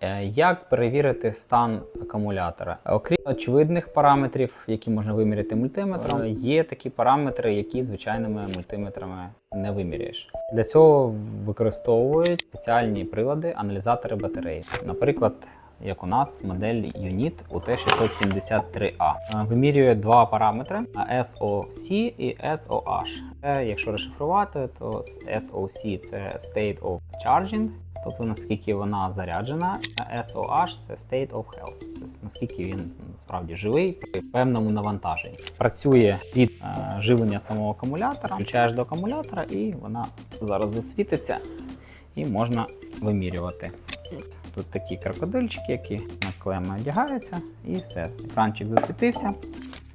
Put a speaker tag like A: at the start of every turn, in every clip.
A: Е, Як перевірити стан акумулятора? Окрім очевидних параметрів, які можна виміряти мультиметром, е, є такі параметри, які звичайними мультиметрами не виміряєш. Для цього використовують спеціальні прилади, аналізатори батареї. Наприклад, як у нас модель Unit UT673A. Е, Вимірює два параметри SOC і SOH. Якщо розшифрувати, то SOC це State of Charging, тобто наскільки вона заряджена, SOH це State of Health, тобто наскільки він насправді живий при певному навантаженні. Працює від е, живлення самого акумулятора, включаєш до акумулятора, і вона зараз засвітиться, і можна вимірювати. Тут такі крокодильчики, які на клеми одягаються, і все. Екранчик засвітився.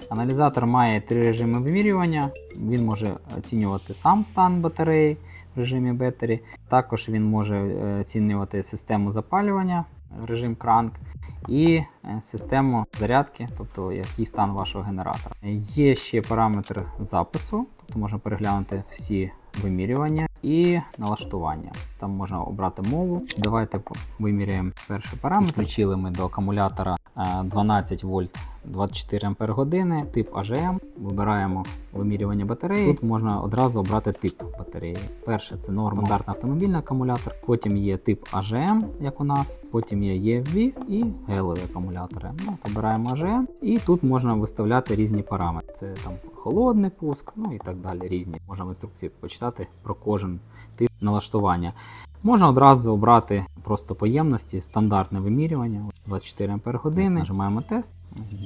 A: Аналізатор має три режими вимірювання. Він може оцінювати сам стан батареї в режимі бетері. Також він може е, оцінювати систему запалювання, режим кранк, і е, систему зарядки, тобто який стан вашого генератора. Є ще параметр запису, тобто можна переглянути всі вимірювання і налаштування. Там можна обрати мову. Давайте виміряємо перший параметр. Включили ми до акумулятора е, 12 вольт 24 ампер години, тип AGM. Вибираємо вимірювання батареї. Тут можна одразу обрати тип батареї. Перше це норма стандартний автомобільний акумулятор. Потім є тип AGM, як у нас. Потім є EFB і гелові акумулятори. Ну, обираємо AGM. І тут можна виставляти різні параметри. Це там холодний пуск, ну і так далі. Різні. Можна в інструкції почитати про кожен тип налаштування. Можна одразу обрати просто по ємності стандартне вимірювання 24 Ампер години. Нажимаємо тест,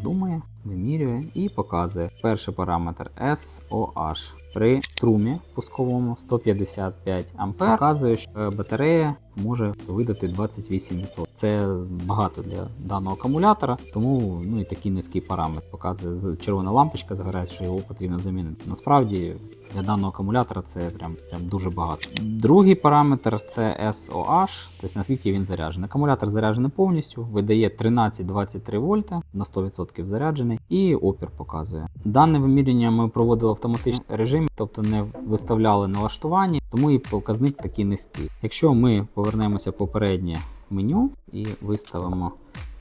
A: думає, вимірює і показує перший параметр SOH. При струмі пусковому 155 Ампер показує, що батарея може видати 28%. Це багато для даного акумулятора, тому ну і такий низький параметр показує червона лампочка загорається, що його потрібно замінити. Насправді для даного акумулятора це прям, прям дуже багато. Другий параметр це SOH, тобто наскільки він заряджений. Акумулятор заряджений повністю, видає 13-23 вольта на 100% заряджений, і опір показує. Дане вимірювання ми проводили в автоматичному режимі, тобто не виставляли налаштування, тому і показник такий низький. Якщо ми повернемося в попереднє меню і виставимо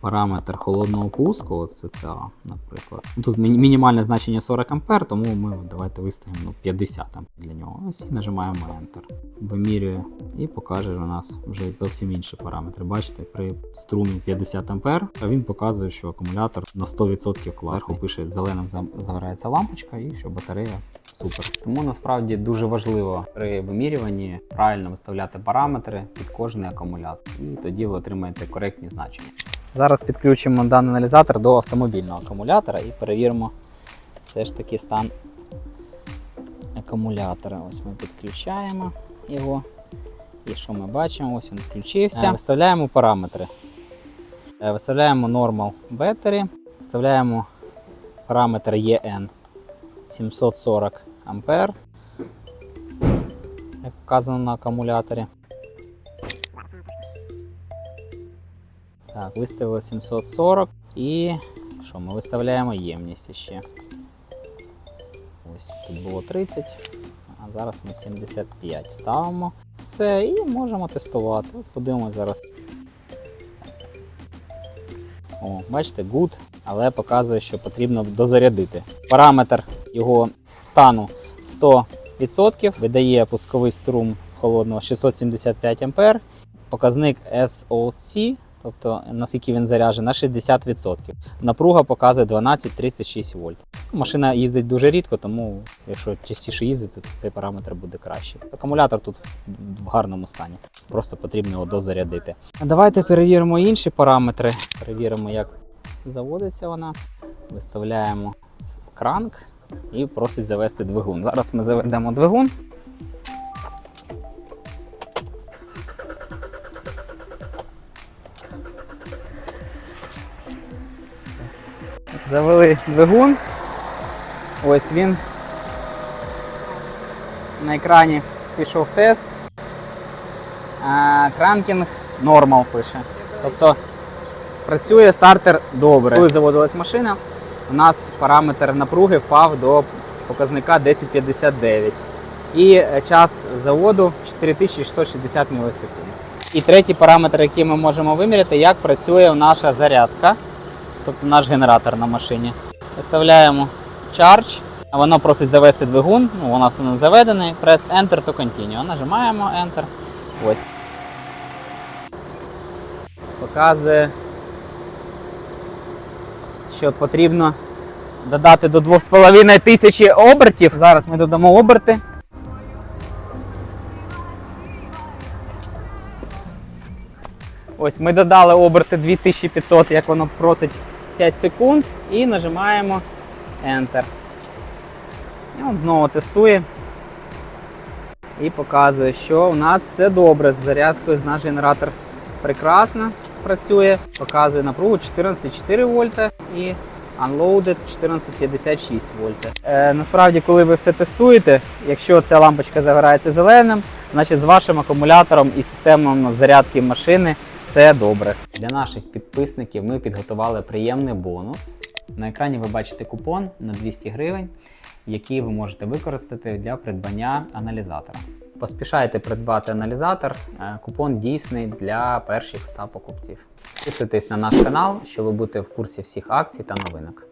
A: параметр холодного пуску, от це наприклад. Ну, Тут мінімальне значення 40 А, тому ми давайте виставимо ну, 50 А для нього. Ось і нажимаємо Enter. Вимірює і покаже у нас вже зовсім інші параметри. Бачите, при струмі 50 А, а він показує, що акумулятор на 100% класний. Пише зеленим загорається лампочка і що батарея супер. Тому насправді дуже важливо при вимірюванні правильно виставляти параметри під кожний акумулятор, і тоді ви отримаєте коректні значення. Зараз підключимо даний аналізатор до автомобільного акумулятора і перевіримо все ж таки стан акумулятора. Ось ми підключаємо його. І що ми бачимо? Ось він включився. Е, Виставляємо параметри. Е, Виставляємо Normal Battery, виставляємо параметр EN 740 ампер, як вказано на акумуляторі. Виставили 740 і що ми виставляємо ємність ще. Ось тут було 30, а зараз ми 75 ставимо. Все, і можемо тестувати. От подивимось зараз. О, бачите, good, але показує, що потрібно дозарядити. Параметр його стану 100%, видає пусковий струм холодного 675 А, показник SOC, тобто наскільки він заряджений, на 60%. Напруга показує 12-36 вольт. Машина їздить дуже рідко, тому якщо частіше їздити, то цей параметр буде краще. Акумулятор тут в гарному стані, просто потрібно його дозарядити. Давайте перевіримо інші параметри. Перевіримо, як заводиться вона. Виставляємо кранк і просить завести двигун. Зараз ми заведемо двигун. Завели двигун. Ось він. На екрані пішов тест. А, кранкінг нормал пише. Тобто працює стартер добре. Коли заводилась машина, у нас параметр напруги впав до показника 1059. І е, час заводу 4660 мілісекунд. І третій параметр, який ми можемо виміряти, як працює наша зарядка, тобто наш генератор на машині. Виставляємо charge, а воно просить завести двигун, ну воно все не заведений. Press Enter to continue. Нажимаємо Enter. Ось. Показує, що потрібно додати до 2,5 тисячі обертів. Зараз ми додамо оберти. Ось ми додали оберти 2500, як воно просить 5 секунд, і нажимаємо Enter. І він знову тестує і показує, що у нас все добре з зарядкою, наш генератор прекрасно працює. Показує напругу 14,4 вольта і Unloaded 14,56 вольта. Е, насправді, коли ви все тестуєте, якщо ця лампочка загорається зеленим, значить з вашим акумулятором і системою зарядки машини все добре. Для наших підписників ми підготували приємний бонус. На екрані ви бачите купон на 200 гривень, який ви можете використати для придбання аналізатора. Поспішайте придбати аналізатор. е, Купон дійсний для перших 100 покупців. Підписуйтесь на наш канал, щоб бути в курсі всіх акцій та новинок.